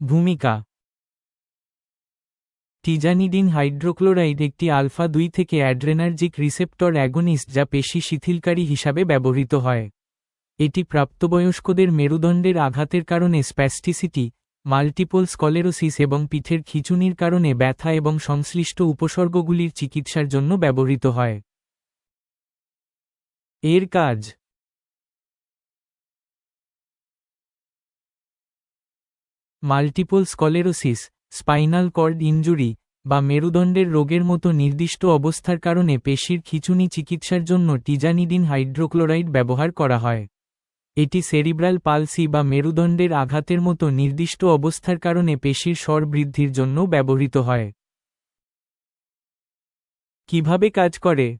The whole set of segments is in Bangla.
ভূমিকা। টিজানিডিন হাইড্রোক্লোরাইড একটি আলফা দুই থেকে অ্যাড্রেনার্জিক রিসেপ্টর অ্যাগোনিস্ট যা পেশি শিথিলকারী হিসাবে ব্যবহৃত হয়। এটি প্রাপ্তবয়স্কদের মেরুদণ্ডের আঘাতের কারণে স্প্যাস্টিসিটি, মাল্টিপল স্কলেরোসিস এবং পিঠের খিঁচুনির কারণে ব্যথা এবং সংশ্লিষ্ট উপসর্গগুলির চিকিৎসার জন্য ব্যবহৃত হয়। এর কাজ multiple sclerosis, spinal cord injury, বা মেরুদণ্ডের রোগের মতো নির্দিষ্ট অবস্থার কারণে পেশির খিঁচুনি চিকিৎসার জন্য টিজানিডিন হাইড্রোক্লোরাইড ব্যবহার করা হয়। এটি সেরিব্রাল পালসি বা মেরুদণ্ডের আঘাতের মতো নির্দিষ্ট অবস্থার কারণে পেশির স্বর বৃদ্ধির জন্য ব্যবহৃত হয়। কীভাবে কাজ করে?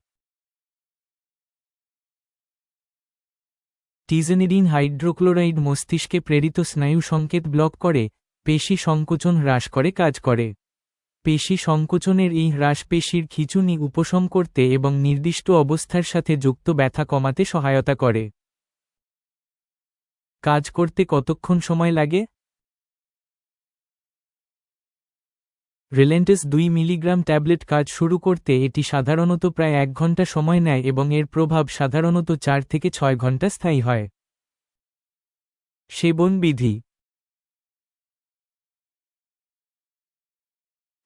টিজেনিডিন হাইড্রোক্লোরাইড মস্তিষ্কে প্রেরিত স্নায়ু সংকেত ব্লক করে পেশি সংকোচন হ্রাস করে, কাজ করে। পেশি সংকোচনের এই হ্রাস পেশির খিঁচুনি উপশম করতে এবং নির্দিষ্ট অবস্থার সাথে যুক্ত ব্যথা কমাতে সহায়তা করে। কাজ করতে কতক্ষণ সময় লাগে? রিলেন্টেস দুই মিলিগ্রাম ট্যাবলেট কাজ শুরু করতে এটি সাধারণত প্রায় এক ঘণ্টা সময় নেয় এবং এর প্রভাব সাধারণত চার থেকে ছয় ঘণ্টা স্থায়ী হয়। সেবন বিধি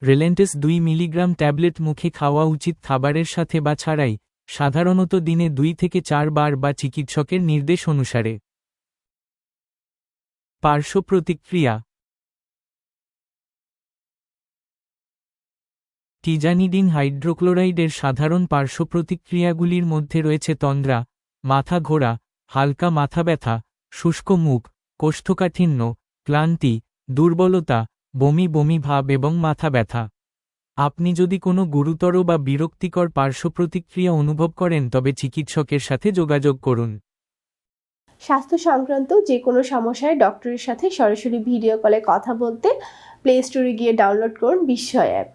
রিলেন্টেস দুই মিলিগ্রাম ট্যাবলেট মুখে খাওয়া উচিত খাবারের সাথে বা ছাড়াই, সাধারণত দিনে দুই থেকে চার বার বা চিকিৎসকের নির্দেশ অনুসারে। পার্শ্ব প্রতিক্রিয়া। টিজানিডিন হাইড্রোক্লোরাইডের সাধারণ পার্শ্ব প্রতিক্রিয়াগুলির মধ্যে রয়েছে তন্দ্রা, মাথা ঘোরা, হালকা মাথা ব্যথা, শুষ্ক মুখ, কোষ্ঠকাঠিন্য, ক্লান্তি, দুর্বলতা বমি বমি ভাব এবং মাথা ব্যথা। আপনি যদি কোনো গুরুতর বা বিরক্তিকর পার্শ্ব প্রতিক্রিয়া অনুভব করেন, তবে চিকিৎসকের সাথে যোগাযোগ করুন। স্বাস্থ্য সংক্রান্ত যে কোনো সমস্যায় ডক্টরের সাথে সরাসরি ভিডিও কলে কথা বলতে প্লে স্টোরে গিয়ে ডাউনলোড করুন বিস্ময় অ্যাপ